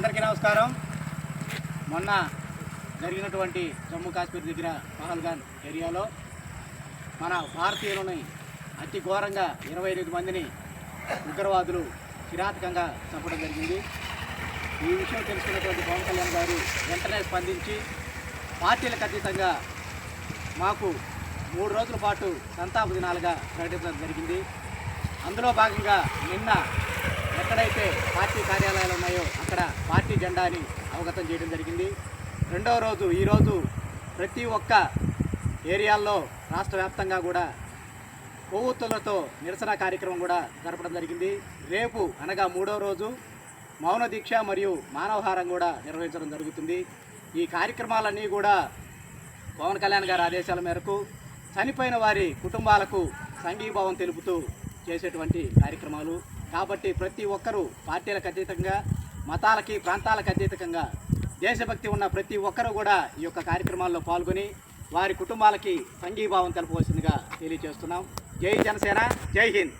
అందరికీ నమస్కారం. మొన్న జరిగినటువంటి జమ్మూ కాశ్మీర్ దగ్గర పహల్గాన్ ఏరియాలో మన భారతీయులని అతి ఘోరంగా ఇరవై ఎనిమిది మందిని ఉగ్రవాదులు కిరాతకంగా చంపడం జరిగింది. ఈ విషయం తెలుసుకున్నటువంటి పవన్ కళ్యాణ్ గారు వెంటనే స్పందించి పార్టీలకు అతీతంగా మాకు మూడు రోజుల పాటు సంతాప దినాలుగా ప్రకటించడం జరిగింది. అందులో భాగంగా నిన్న ఎక్కడైతే పార్టీ కార్యాలయాలు ఉన్నాయో అక్కడ పార్టీ జెండాని అవగతం చేయడం జరిగింది. రెండవ రోజు ఈరోజు ప్రతి ఒక్క ఏరియాల్లో రాష్ట్ర వ్యాప్తంగా కూడా కొవ్వొత్తులతో నిరసన కార్యక్రమం కూడా జరపడం జరిగింది. రేపు అనగా మూడో రోజు మౌన దీక్ష మరియు మానవహారం కూడా నిర్వహించడం జరుగుతుంది. ఈ కార్యక్రమాలన్నీ కూడా పవన్ కళ్యాణ్ గారి ఆదేశాల మేరకు చనిపోయిన వారి కుటుంబాలకు సంఘీభావం తెలుపుతూ చేసేటువంటి కార్యక్రమాలు. కాబట్టి ప్రతి ఒక్కరూ పార్టీలకు అతీతంగా మతాలకి ప్రాంతాలకు అతీతంగా దేశభక్తి ఉన్న ప్రతి ఒక్కరూ కూడా ఈ యొక్క కార్యక్రమాల్లో పాల్గొని వారి కుటుంబాలకి సంఘీభావం తెలపవలసిందిగా తెలియజేస్తున్నాం. జై జనసేన జై హింద్.